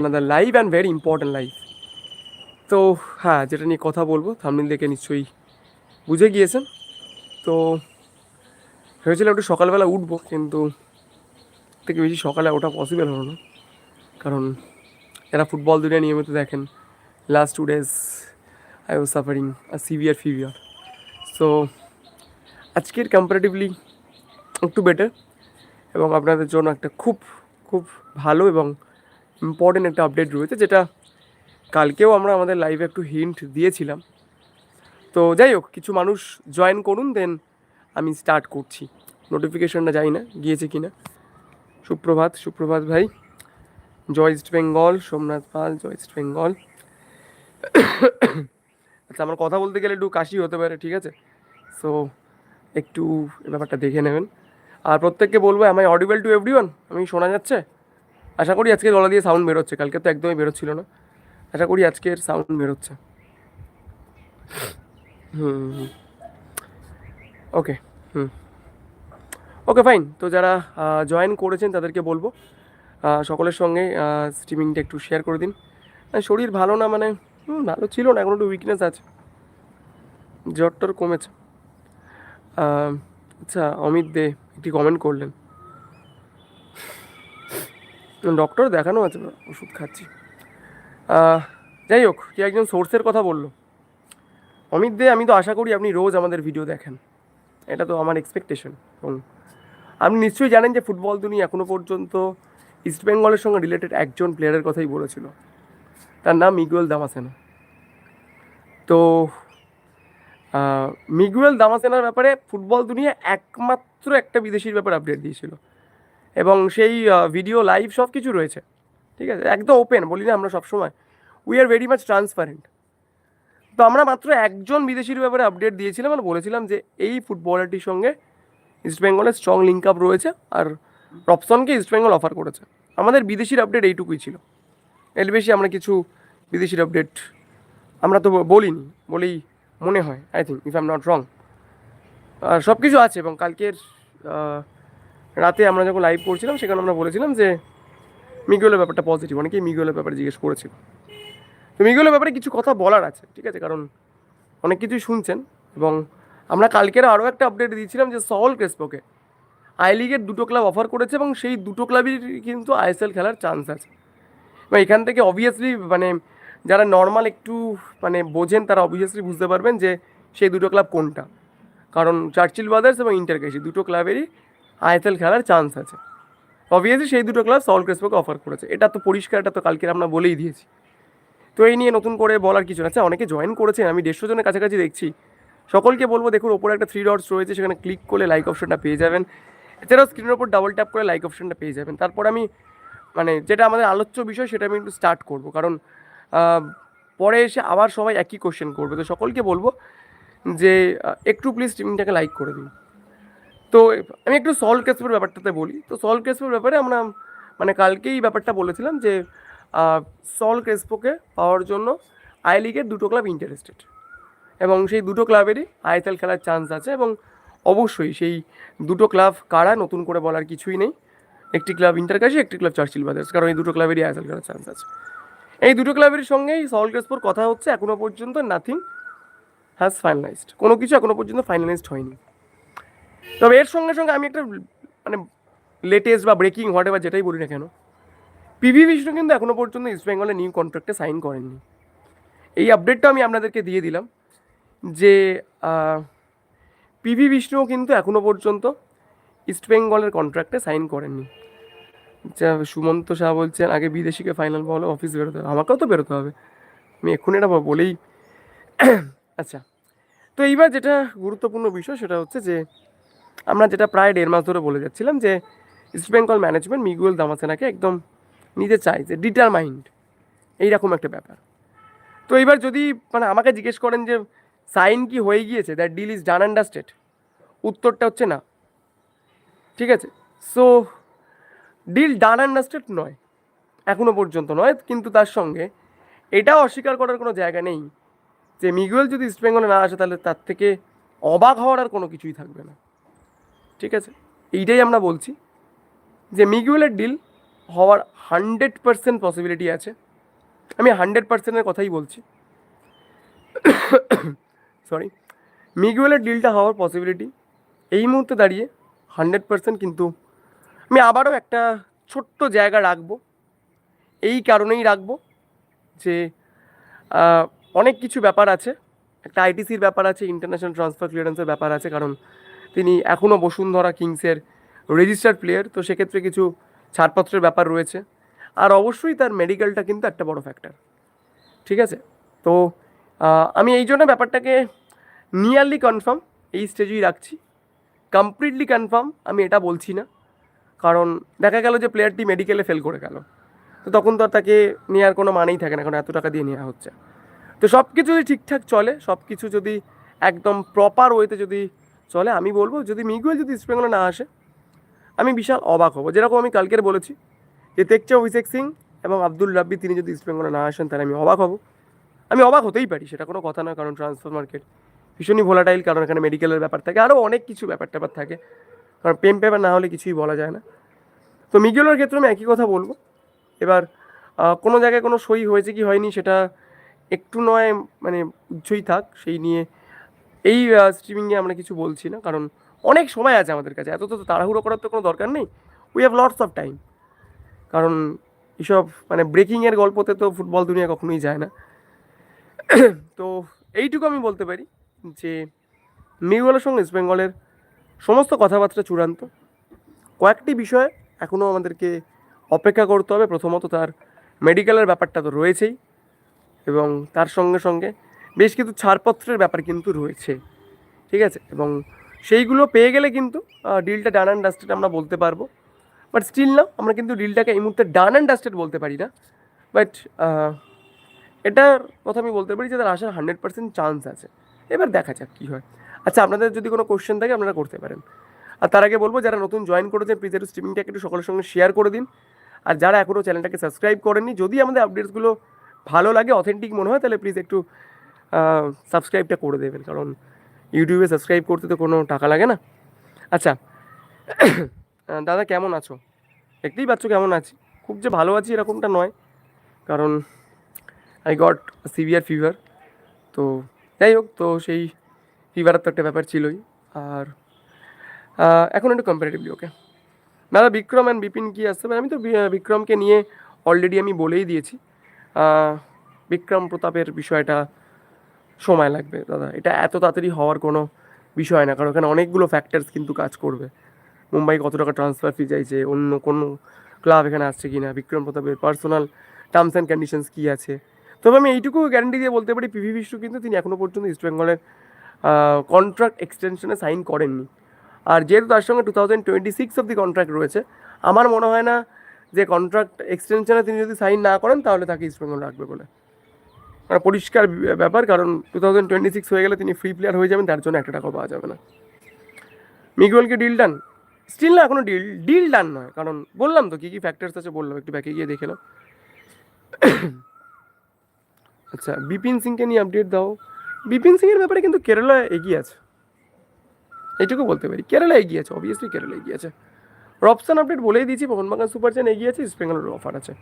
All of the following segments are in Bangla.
another live and very important live তো হ্যাঁ যেটা নিয়ে কথা বলব থামনিল দেখে নিশ্চয়ই বুঝে গিয়েছেন। তো, ভেবেছিলাম একটু সকালবেলা উঠবো, কিন্তু থেকে বেশি সকালে ওঠা পসিবল হলো না। কারণ যারা ফুটবল দুনিয়া নিয়মিত দেখেন। Last two days I was suffering a severe fever so আজকের কম্পারেটিভলি একটু বেটার এবং আপনাদের জন্য একটা খুব খুব ভালো এবং ইম্পর্টেন্ট একটা আপডেট রয়েছে, যেটা কালকেও আমরা আমাদের লাইভে একটু হিন্ট দিয়েছিলাম। তো যাই হোক, কিছু মানুষ জয়েন করুন দেন আমি স্টার্ট করছি। নোটিফিকেশনটা যাই না, গিয়েছে কি না সুপ্রভাত সুপ্রভাত ভাই। জয় ইস্ট বেঙ্গল সোমনাথ পাল জয় ইস্ট বেঙ্গল আচ্ছা আমার কথা বলতে গেলে একটু কাশি হতে পারে, ঠিক আছে? সো একটু ব্যাপারটা দেখে নেবেন। আর প্রত্যেককে বলব আমায় অডিবল টু এভরি আমি শোনা যাচ্ছে? আশা করি আজকে গলা দিয়ে সাউন্ড বেরোচ্ছে। কালকে তো একদমই বেরোচ্ছিল না। আশা করি আজকের সাউন্ড বেরোচ্ছে। হুম ওকে হুম। ওকে ফাইন তো যারা জয়েন করেছেন তাদেরকে বলব সকলের সঙ্গে স্ট্রিমিংটা একটু শেয়ার করে দিন। শরীর ভালো না মানে ভালো ছিল না, এখন একটু উইকনেস আছে। জ্বর টর কমেছে আচ্ছা অমিত দে, একটি কমেন্ট করলেন। ডক্টর দেখানো আছে, ওষুধ খাচ্ছি। যাই হোক, কি একজন সোর্সের কথা বলল। অমিত দে, আমি তো আশা করি আপনি রোজ আমাদের ভিডিও দেখেন। এটা তো আমার এক্সপেকটেশন এবং আপনি নিশ্চয়ই জানেন যে ফুটবল দুনিয়া এখনও পর্যন্ত ইস্টবেঙ্গলের সঙ্গে রিলেটেড একজন প্লেয়ারের কথাই বলেছিল। তার নাম মিগুয়েল দামাসেনা তো মিগুয়েল দামাসেনার ব্যাপারে ফুটবল দুনিয়া একমাত্র একটা বিদেশির ব্যাপারে আপডেট দিয়েছিল। এবং সেই ভিডিও লাইভ সব কিছু রয়েছে। ঠিক আছে? একদম ওপেন বলি না আমরা সবসময়। We are very much transparent তো আমরা মাত্র একজন বিদেশির ব্যাপারে আপডেট দিয়েছিলাম আর বলেছিলাম যে এই ফুটবলারটির সঙ্গে ইস্টবেঙ্গলের স্ট্রং লিঙ্ক আপ রয়েছে আর রপসনকে ইস্টবেঙ্গল অফার করেছে। আমাদের বিদেশির আপডেট এইটুকুই ছিল। এর বেশি আমরা কিছু বিদেশির আপডেট আমরা তো বলিনি, বলেই মনে হয় I think if I am not wrong আর সব কিছু আছে এবং কালকের রাতে আমরা যখন লাইভ করছিলাম, সেখানে আমরা বলেছিলাম যে মিগুয়েলের ব্যাপারটা পজিটিভ অনেকেই মিগুয়েলের ব্যাপারে জিজ্ঞেস করেছিল। তো মিগুয়েলের ব্যাপারে কিছু কথা বলার আছে, ঠিক আছে? কারণ অনেক কিছুই শুনছেন এবং আমরা কালকের আরও একটা আপডেট দিয়েছিলাম যে সল ক্রেসপোকে আই লিগের দুটো ক্লাব অফার করেছে এবং সেই দুটো ক্লাবের কিন্তু আইএসএল খেলার চান্স আছে। এবং এখান থেকে অবভিয়াসলি মানে যারা নর্মাল একটু মানে বোঝেন, তারা অবভিয়াসলি বুঝতে পারবেন যে সেই দুটো ক্লাব কোনটা। কারণ চার্চিল ব্রাদার্স এবং ইন্টারকেশি দুটো ক্লাবেরই আইএসএল খেলার চান্স আছে। অবভিয়াসলি সেই দুটো ক্লাব সল ক্রেসপোকে অফার করেছে। এটা তো পরিষ্কার, এটা তো কালকে আমরা বলেই দিয়েছি। তো এই নিয়ে নতুন করে বলার কিছু না। আচ্ছা অনেকে জয়েন করেছেন, আমি দেড়শো জনের কাছাকাছি দেখছি। সকলকে বলব দেখুন, ওপরে একটা থ্রি ডটস রয়েছে, সেখানে ক্লিক করলে লাইক অপশনটা পেয়ে যাবেন। এছাড়াও স্ক্রিনের ওপর ডাবল ট্যাপ করে লাইক অপশনটা পেয়ে যাবেন। তারপর আমি মানে যেটা আমাদের আলোচ্য বিষয়, সেটা আমি একটু স্টার্ট করব। কারণ পরে এসে আবার সবাই একই কোশ্চেন করবে। তো সকলকে বলব যে একটু প্লিজ স্ট্রিমিংটাকে লাইক করে দিন। তো আমি একটু সল্ট ক্রেসপের ব্যাপারটাতে বলি। তো সল্ট ক্রেসপের ব্যাপারে আমরা মানে কালকেই ব্যাপারটা বলেছিলাম যে সল ক্রেসপোকে পাওয়ার জন্য আই লিগের দুটো ক্লাব ইন্টারেস্টেড এবং সেই দুটো ক্লাবেরই আইএসএল খেলার চান্স আছে এবং অবশ্যই সেই দুটো ক্লাব কারা নতুন করে বলার কিছুই নেই। একটি ক্লাব ইন্টার ইন্টারকাশি একটি ক্লাব চার্চিল ব্রাদার্স কারণ এই দুটো ক্লাবেরই আইএসএল খেলার চান্স আছে। এই দুটো ক্লাবের সঙ্গেই সল ক্রেসপোর কথা হচ্ছে এখনও পর্যন্ত নাথিং হ্যাজ ফাইনালাইজড কোনো কিছু এখনও পর্যন্ত ফাইনালাইজড হয়নি। তবে এর সঙ্গে সঙ্গে আমি একটা মানে লেটেস্ট বা ব্রেকিং হোয়াট এভার যেটাই বলি না কেন পিভি বিষ্ণু কিন্তু এখনও পর্যন্ত ইস্ট বেঙ্গলের নিউ কন্ট্রাক্টে সাইন করেননি। এই আপডেটটা আমি আপনাদেরকে দিয়ে দিলাম যে পিভি বিষ্ণুও কিন্তু এখনও পর্যন্ত ইস্ট বেঙ্গলের কন্ট্রাক্টে সাইন করেননি। যা সুমন্ত শাহ বলছেন, আগে বিদেশিকে ফাইনাল বলো অফিস বেরোতে হবে। আমাকেও তো বেরোতে হবে। আমি এক্ষুনি এটা বলেই আচ্ছা তো এইবার যেটা গুরুত্বপূর্ণ বিষয় সেটা হচ্ছে যে আমরা যেটা প্রায় দেড় মাস ধরে বলে যাচ্ছিলাম যে ইস্ট বেঙ্গল ম্যানেজমেন্ট মিগুয়েল দামাসেনাকে একদম নিতে চায়, যে ডিটারমাইন্ড এইরকম একটা ব্যাপার। তো এবার যদি মানে আমাকে জিজ্ঞেস করেন যে সাইন কি হয়ে গিয়েছে that deal is done understood উত্তরটা হচ্ছে না। ঠিক আছে? সো ডিল ডান আন্ডারস্টেড নয় এখনও পর্যন্ত নয়, কিন্তু তার সঙ্গে এটাও অস্বীকার করার কোনো জায়গা নেই, যে মিগুয়েল যদি ইস্টবেঙ্গলে না আসে তাহলে তার থেকে অবাক হওয়ার আর কোনো কিছুই থাকবে না। ঠিক আছে? এইটাই আমরা বলছি যে মিগুয়েলের ডিল হওয়ার হান্ড্রেড পার্সেন্ট পসিবিলিটি আছে। আমি হান্ড্রেড পার্সেন্টের কথাই বলছি। সরি মিগুয়েলের ডিলটা হওয়ার পসিবিলিটি এই মুহূর্তে দাঁড়িয়ে হান্ড্রেড পার্সেন্ট কিন্তু আমি আবারও একটা ছোট্ট জায়গা রাখব। এই কারণেই রাখব যে অনেক কিছু ব্যাপার আছে। একটা আইটিসির ব্যাপার আছে ইন্টারন্যাশনাল ট্রান্সফার ক্লিয়ারেন্সের ব্যাপার আছে, কারণ তিনি এখনও বসুন্ধরা কিংসের রেজিস্টার্ড প্লেয়ার তো সেক্ষেত্রে কিছু ছাড়পত্রের ব্যাপার রয়েছে। আর অবশ্যই তার মেডিকেলটা কিন্তু একটা বড় ফ্যাক্টর ঠিক আছে? তো আমি এই জন্য ব্যাপারটাকে নিয়ারলি কনফার্ম এই স্টেজেই রাখছি। কমপ্লিটলি কনফার্ম আমি এটা বলছি না। কারণ দেখা গেল যে প্লেয়ারটি মেডিকেলে ফেল করে গেল। তো তখন তো আর তাকে নেওয়ার কোনো মানেই থাকে না, কারণ এত টাকা দিয়ে নেওয়া হচ্ছে। তো সব কিছু যদি ঠিকঠাক চলে সব কিছু যদি একদম প্রপার ওয়েতে যদি চলে, আমি বলব যদি মিগুয়েল যদি ইস্ট বেঙ্গলে না আসে, আমি বিশাল অবাক হব। যেরকম আমি কালকের বলেছি যে তেকচা অভিষেক সিং এবং আব্দুল রাব্বি তিনি যদি ইস্ট বেঙ্গলে না আসেন, তাহলে আমি অবাক হব। আমি অবাক হতেই পারি, সেটা কোনো কথা নয়, কারণ ট্রান্সফার মার্কেট ভীষণই ভোলাটাইল কারণ এখানে মেডিকেলের ব্যাপার থাকে আরও অনেক কিছু ব্যাপার ট্যাপার থাকে, কারণ পেন পেপার না হলে কিছুই বলা যায় না। তো মিগুয়েলের ক্ষেত্রে আমি একই কথা বলব। এবার কোনো জায়গায় কোনো সই হয়েছে কি হয়নি, সেটা একটু নয় মানে উচ্চই থাক, সেই নিয়ে এই স্ট্রিমিংয়ে আমরা কিছু বলছি না, কারণ অনেক সময় আছে আমাদের কাছে। এত তো তাড়াহুড়ো করার তো কোনো দরকার নেই। We have lots of time কারণ এসব মানে ব্রেকিংয়ের গল্পতে তো ফুটবল দুনিয়া কখনোই যায় না। তো এইটুকু আমি বলতে পারি যে মিগুয়েলের সঙ্গে ইস্ট বেঙ্গলের সমস্ত কথাবার্তা চূড়ান্ত। কয়েকটি বিষয় এখনও আমাদেরকে অপেক্ষা করতে হবে। প্রথমত তার মেডিকেলের ব্যাপারটা তো রয়েছেই। এবং তার সঙ্গে সঙ্গে বেশ কিছু ছাড়পত্রের ব্যাপার কিন্তু রয়েছে, ঠিক আছে? এবং সেইগুলো পেয়ে গেলে কিন্তু ডিলটা ডান অ্যান্ড ডাস্টেড আমরা বলতে পারব। বাট স্টিল না, আমরা কিন্তু ডিলটাকে এই মুহূর্তে ডান অ্যান্ড ডাস্টেড বলতে পারি না। বাট এটার কথা আমি বলতে পারি যে তার আসার হান্ড্রেড পার্সেন্ট চান্স আছে। এবার দেখা যাক কী হয়। আচ্ছা আপনাদের যদি কোনো কোশ্চেন থাকে, আপনারা করতে পারেন। আর তার আগে বলব, যারা নতুন জয়েন করেছেন প্লিজ একটু স্ট্রিমিংটাকে একটু সকলের সঙ্গে শেয়ার করে দিন। আর যারা এখনও চ্যানেলটাকে সাবস্ক্রাইব করেননি, যদি আমাদের আপডেটসগুলো ভালো লাগে অথেন্টিক মনে হয়, তাহলে প্লিজ একটু সাবস্ক্রাইবটা করে দেবেন, কারণ ইউটিউবে সাবস্ক্রাইব করতে তো কোনো টাকা লাগে না। আচ্ছা দাদা কেমন আছো? দেখতেই পাচ্ছ কেমন আছি। খুব যে ভালো আছি এরকমটা নয়, কারণ আই গট সিভিয়ার ফিভার তো যাই হোক, তো সেই ফিভারের তো একটা ব্যাপার ছিলই, আর এখন একটু কম্পারেটিভলি ওকে দাদা বিক্রম অ্যান্ড বিপিন কি আসতে পারে আমি তো বিক্রমকে নিয়ে অলরেডি আমি বলেই দিয়েছি। বিক্রম প্রতাপের বিষয়টা সময় লাগবে, দাদা। এটা এত তাড়াতাড়ি হওয়ার কোনো বিষয় না, কারণ ওখানে অনেকগুলো ফ্যাক্টরস কিন্তু কাজ করবে। মুম্বাই কত টাকা ট্রান্সফার ফি চাইছে, অন্য কোনো ক্লাব এখানে আসছে কি না বিক্রম প্রতাপের পার্সোনাল টার্মস অ্যান্ড কন্ডিশনস কী আছে? তবে আমি এইটুকু গ্যারান্টি দিয়ে বলতে পারি পিভি বিষ্ণু কিন্তু তিনি এখনও পর্যন্ত ইস্ট বেঙ্গলের কন্ট্রাক্ট এক্সটেনশনে সাইন করেননি। আর যেহেতু তার সঙ্গে টু থাউজেন্ড টোয়েন্টি সিক্স অব্দি কন্ট্রাক্ট রয়েছে, আমার মনে হয় না যে কন্ট্রাক্ট এক্সটেনশনে তিনি যদি সাইন না করেন, তাহলে তাকে ইস্ট বেঙ্গল রাখবে বলে। মানে পরিষ্কার ব্যাপার, কারণ টু থাউজেন্ড টোয়েন্টি সিক্স হয়ে গেলে তিনি ফ্রি প্লেয়ার হয়ে যাবেন, তার জন্য একটা টাকা পাওয়া যাবে না। মিগুয়েলকে ডিল ডান স্টিল না, এখনও ডিল ডিল ডান নয়, কারণ বললাম তো, কী কী ফ্যাক্টরস আছে বললাম, একটু ব্যাকে গিয়ে দেখে নাও। আচ্ছা বিপিন সিংকে নিয়ে আপডেট দাও। বিপিন সিংয়ের ব্যাপারে কিন্তু কেরালা এগিয়ে আছে। এইটুকু বলতে পারি কেরালা এগিয়ে আছে অবভিয়াসলি কেরালা এগিয়ে আছে। রপসান আপডেট বলেই দিয়েছি, মোহনবাগান সুপার চেন এগিয়ে আছে, ইস্ট বেঙ্গলের অফার আছে।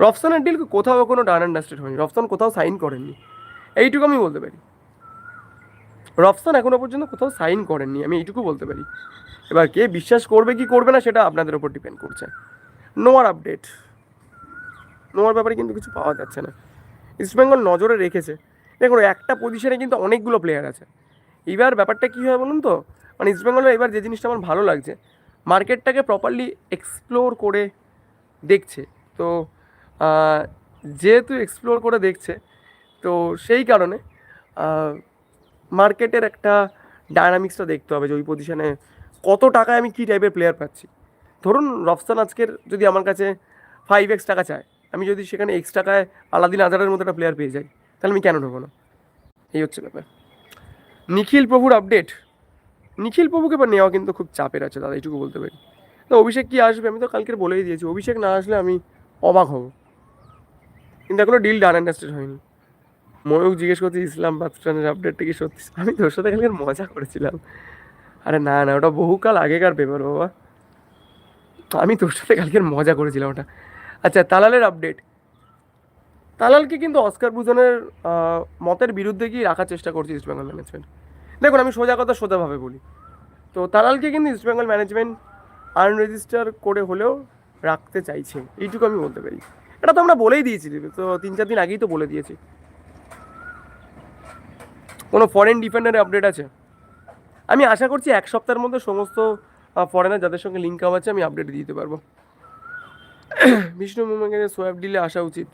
রফসানের ডিল কোথাও কোনো ডান আন্ডারস্টেড হয়নি, রফসান কোথাও সাইন করেননি। এইটুকু আমি বলতে পারি। রফসান এখনও পর্যন্ত কোথাও সাইন করেননি, আমি এইটুকু বলতে পারি। এবার কে বিশ্বাস করবে, কি করবে না, সেটা আপনাদের উপর ডিপেন্ড করছে। নোয়ার আপডেট নোয়ার ব্যাপারে কিন্তু কিছু পাওয়া যাচ্ছে না। ইস্টবেঙ্গল নজরে রেখেছে। দেখুন, একটা পজিশনে কিন্তু অনেকগুলো প্লেয়ার আছে। এবার ব্যাপারটা কী হয় বলুন তো? মানে ইস্টবেঙ্গলের এবার যে জিনিসটা আমার ভালো লাগছে মার্কেটটাকে প্রপারলি এক্সপ্লোর করে দেখছে। তো যেহেতু এক্সপ্লোর করে দেখছে, তো সেই কারণে মার্কেটের একটা ডায়নামিক্সটা দেখতে হবে যে ওই পজিশনে কত টাকায় আমি কী টাইপের প্লেয়ার পাচ্ছি। ধরুন রফসান আজকের যদি আমার কাছে ফাইভ এক্স টাকা চায়, আমি যদি সেখানে এক্স টাকায় আলাদিন আজারের মতো একটা প্লেয়ার পেয়ে যাই, তাহলে আমি কেন ঢোবো না? এই হচ্ছে ব্যাপার। নিখিল প্রভুর আপডেট নিখিল প্রভুকে এবার নেওয়া কিন্তু খুব চাপের আছে, দাদা, এইটুকু বলতে পারি। তো অভিষেক কি আসবে? আমি তো কালকের বলেই দিয়েছি, অভিষেক না আসলে আমি অবাক হব। কিন্তু এখনও ডিল ডান আন্ডারস্ট্যান্ড হয়নি। ময়ূক জিজ্ঞেস করছি, ইসলাম বাদস্টানের আপডেটটা কি সত্যি? আমি তোর সাথে কালকে মজা করেছিলাম। আরে না না, ওটা বহুকাল আগেকার পেপার বাবা। আমি তোর সাথে কালকের মজা করেছিলাম ওটা। আচ্ছা তালালের আপডেট তালালকে কিন্তু অস্কার বুজনের মতের বিরুদ্ধে গিয়ে রাখার চেষ্টা করছে ইস্ট বেঙ্গল ম্যানেজমেন্ট দেখুন, আমি সোজা কথা সোজাভাবে বলি। তো তালালকে কিন্তু ইস্টবেঙ্গল ম্যানেজমেন্ট আনরেজিস্টার করে হলেও রাখতে চাইছে। এইটুকু আমি বলতে পারি। এটা তো আমরা বলেই দিয়েছি, তো তিন চার দিন আগেই তো বলে দিয়েছি। কোনো ফরেন ডিফেন্ডারের আপডেট আছে? আমি আশা করছি এক সপ্তাহের মধ্যে সমস্ত ফরেনার যাদের সঙ্গে লিঙ্ক আপ আছে, আমি আপডেট দিতে পারব। বিষ্ণু মুম্বাইকে সোয়াব ডিলে আসা উচিত।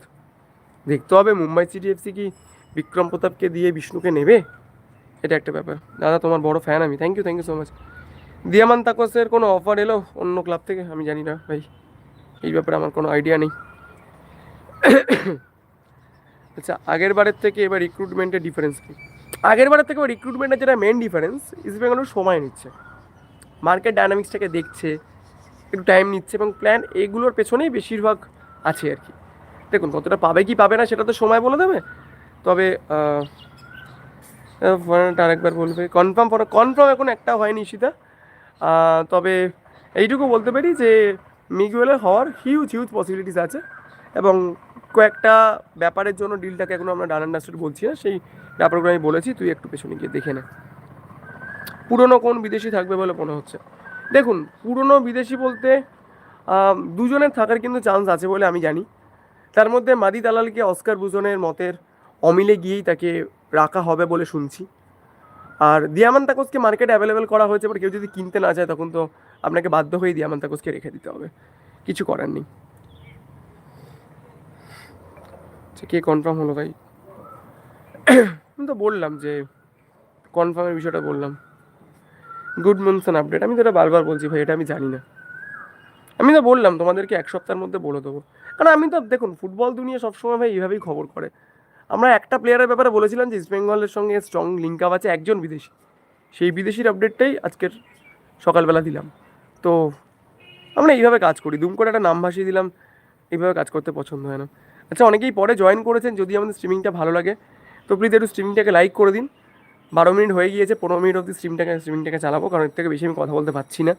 দেখতে হবে, মুম্বাই সিটি এফসি কি বিক্রম প্রতাপকে দিয়ে বিষ্ণুকে নেবে? এটা একটা ব্যাপার। দাদা, তোমার বড় ফ্যান আমি। Thank you thank you so much দিয়ামান তাকসের কোনো অফার এলো অন্য ক্লাব থেকে? আমি জানি না ভাই। এই ব্যাপারে আমার কোনো আইডিয়া নেই। আচ্ছা আগের বারের থেকে এবার রিক্রুটমেন্টের ডিফারেন্স কি? আগের বারের থেকে রিক্রুটমেন্টের যেটা মেন ডিফারেন্স ইস্ট বেঙ্গলের সময় নিচ্ছে। মার্কেট ডায়নামিক্সটাকে দেখছে, একটু টাইম নিচ্ছে এবং প্ল্যান এগুলোর পেছনেই বেশিরভাগ আছে আর কি। দেখুন, কতটা পাবে কি পাবে না সেটা তো সময় বলে দেবে। তবে ফরেনারটা আরেকবার বলবে। কনফার্ম কনফার্ম এখন একটা হয়নি সীতা তবে এইটুকু বলতে পারি যে মিগুয়েলের হওয়ার হিউজ হিউজ পসিবিলিটিস আছে এবং কয়েকটা ব্যাপারের জন্য ডিলটাকে এখন আমরা ডান আন্ডারস্টুড বলছি না। সেই ব্যাপারগুলো আমি বলেছি, তুই একটু পেছনে গিয়ে দেখে নে। পুরনো কোন বিদেশি থাকবে বলে মনে হচ্ছে? দেখুন, পুরনো বিদেশি বলতে দুজনের থাকার কিন্তু চান্স আছে বলে আমি জানি। তার মধ্যে মাদি দালালকে অস্কার বুজনের মতের অমিলে গিয়েই তাকে রাখা হবে বলে শুনছি। আর দিয়ামান তাকসকে মার্কেটে অ্যাভেলেবেল করা হয়েছে বাট কেউ যদি কিনতে না চায়, তখন তো আপনাকে বাধ্য হয়ে দিয়ামান তাকসকে রেখে দিতে হবে। কিছু করার নেই। আচ্ছা কে কনফার্ম হলো ভাই? আমি তো বললাম যে কনফার্মের বিষয়টা বললাম। গুড মনসন আপডেট আমি তো এটা বারবার বলছি ভাই, এটা আমি জানি না। আমি তো বললাম, তোমাদেরকে এক সপ্তাহের মধ্যে বলে দেবো। কারণ আমি তো, দেখুন, ফুটবল দুনিয়া সবসময় ভাই এইভাবেই খবর করে। আমরা একটা প্লেয়ারের ব্যাপারে বলেছিলাম যে ইস্ট বেঙ্গলের সঙ্গে স্ট্রং লিঙ্ক আপ আছে একজন বিদেশি। সেই বিদেশির আপডেটটাই আজকের সকালবেলা দিলাম। তো আমরা এইভাবে কাজ করি। দুম করে একটা নাম ভাসিয়ে দিলাম। এইভাবে কাজ করতে পছন্দ হয় না। আচ্ছা অনেকেই পরে জয়েন করেছেন যদি আমাদের স্ট্রিমিংটা ভালো লাগে। তো প্লিজ একটু স্ট্রিমিংটাকে লাইক করে দিন। বারো মিনিট হয়ে গিয়েছে, পনেরো মিনিট অবধি স্ট্রিমটাকে স্ট্রিমিংটাকে চালাবো, কারণ এর থেকে বেশি আমি কথা বলতে পারছি না।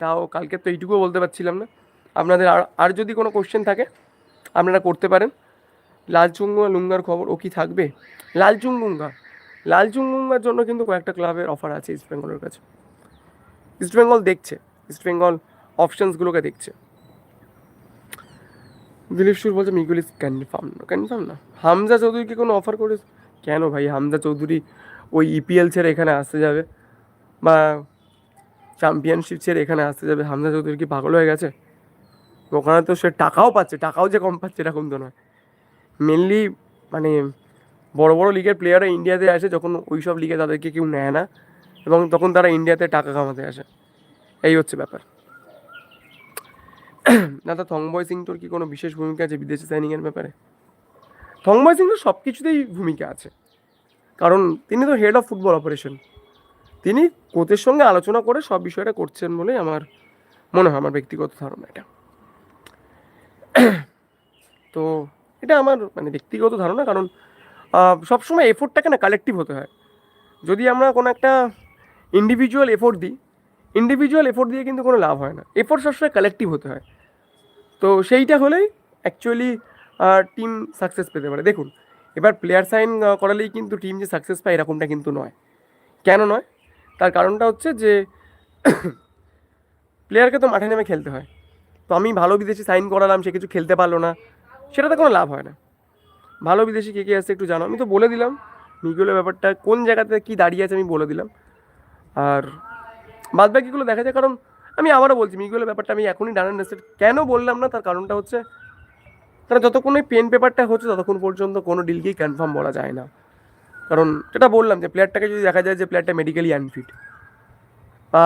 তাও কালকে তো এইটুকুও বলতে পারছিলাম না। আপনাদের আর আর যদি কোনো কোশ্চেন থাকে, আপনারা করতে পারেন। লালচুঙ্গা লুঙ্গার খবর ও কি থাকবে? লালচুঙ্গুঙ্গা লালচুঙ্গুঙ্গার জন্য কিন্তু কয়েকটা ক্লাবের অফার আছে ইস্ট বেঙ্গলের কাছে। ইস্ট বেঙ্গল দেখছে। ইস্ট বেঙ্গল অপশানসগুলোকে দেখছে। দিলীপ সুর বলছে, মিগুল ইজ কনফার্ম না কনফার্ম না। হামজা চৌধুরীকে কোনো অফার করে কেন ভাই? হামজা চৌধুরী ওই ইপিএল ছেড়ে এখানে আসতে যাবে? বা চ্যাম্পিয়নশিপ ছেড়ে এখানে আসতে যাবে? হামজা চৌধুরী কি পাগল হয়ে গেছে? ওখানে তো সে টাকাও পাচ্ছে, টাকাও যে কম পাচ্ছে, এরকম তো নয়। মেনলি মানে বড় বড় লিগের প্লেয়াররা ইন্ডিয়াতে আসে যখন ওই সব লিগে তাদেরকে কেউ নেয় না এবং তখন তারা ইন্ডিয়াতে টাকা কামাতে আসে। এই হচ্ছে ব্যাপার। দাদা থংবয় সিং তোর কি কোনো বিশেষ ভূমিকা আছে বিদেশি সাইনিংয়ের ব্যাপারে? থংবয় সিং তো সব কিছুতেই ভূমিকা আছে। কারণ তিনি তো হেড অফ ফুটবল অপারেশন তিনি কোচের সঙ্গে আলোচনা করে সব বিষয়টা করছেন বলেই আমার মনে হয়, আমার ব্যক্তিগত ধারণা এটা। তো এটা আমার মানে ব্যক্তিগত ধারণা, কারণ সবসময় এফোর্টটাকে না কালেকটিভ হতে হয়। যদি আমরা কোনো একটা ইন্ডিভিজুয়াল এফোর্ট দিই ইন্ডিভিজুয়াল এফোর্ট দিয়ে কিন্তু কোনো লাভ হয় না। এফোর্ট সবসময় কালেকটিভ হতে হয়। তো সেইটা হলেই অ্যাকচুয়ালি টিম সাকসেস পেতে পারে। দেখুন, এবার প্লেয়ার সাইন করালেই কিন্তু টিম যে সাকসেস পায় এরকমটা কিন্তু নয়। কেন নয়? তার কারণটা হচ্ছে যে প্লেয়ারকে তো মাঠে নেমে খেলতে হয়। তো আমি ভালো বিদেশি সাইন করালাম, সে কিছু খেলতে পারল না। সেটাতে কোনো লাভ হয় না। ভালো বিদেশি কে কে আসছে একটু জানো। আমি তো বলে দিলাম মিগুলের ব্যাপারটা, কোন জায়গাতে কী দাঁড়িয়ে আছে আমি বলে দিলাম। আর বাদ বাকিগুলো দেখা যায়, কারণ আমি আবারও বলছি মিগুলের ব্যাপারটা আমি এখনই ডান আন্ডারস্ট্যান্ড কেন বললাম না, তার কারণটা হচ্ছে, তারা যতক্ষণ ওই পেন পেপারটা হচ্ছে, ততক্ষণ পর্যন্ত কোনো ডিলকেই কনফার্ম বলা যায় না। কারণ যেটা বললাম যে প্লেয়ারটাকে যদি দেখা যায় যে প্লেয়ারটা মেডিকেলি আনফিট বা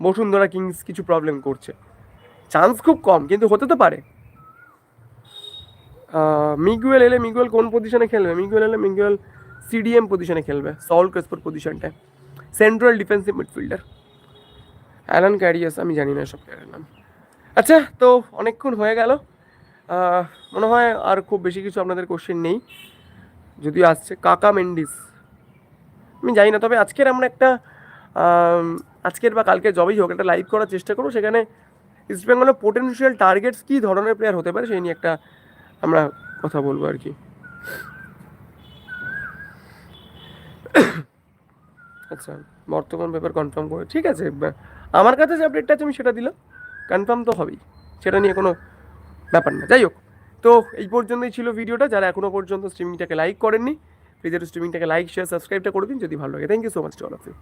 বসুন্ধরা কিংস কিছু প্রবলেম করছে চান্স খুব কম, কিন্তু হতে তো পারে। মিগুয়েল এলে মিগুয়েল কোন পজিশনে খেলবে? মিগুয়েল এলে মিগুয়েল সিডিএম পজিশনে খেলবে সল ক্রেসপোর পজিশনটায় central defensive midfielder Alan Carias আমি জানি না সব প্লেয়ারের নাম। আচ্ছা তো অনেকক্ষণ হয়ে গেল। মনে হয় আর খুব বেশি কিছু আপনাদের কোশ্চেন নেই। যদিও আসছে, কাকা মেন্ডিস। আমি জানি না, তবে আজকের আমরা একটা আজকের বা কালকে জবেই হোক, একটা লাইভ করার চেষ্টা করব। সেখানে ইস্ট বেঙ্গলের পোটেনশিয়াল টার্গেটস কী ধরনের প্লেয়ার হতে পারে, সেই নিয়ে একটা আমরা কথা বলব আর কি। আচ্ছা বর্তমান পেপার কনফার্ম করে ঠিক আছে আমার কাছে যে আপডেটটা আমি সেটা দিলাম। কনফার্ম তো হবেই। সেটা নিয়ে কোনো ব্যাপার না। যাই হোক, তো এই পর্যন্তই ছিল ভিডিওটা। যারা এখনও পর্যন্ত স্ট্রিমিংটাকে লাইক করেননি প্লিজ একটু স্ট্রিমিংটাকে লাইক শেয়ার সাবস্ক্রাইবটা করে দিন যদি ভালো লাগে। Thank you so much to all of you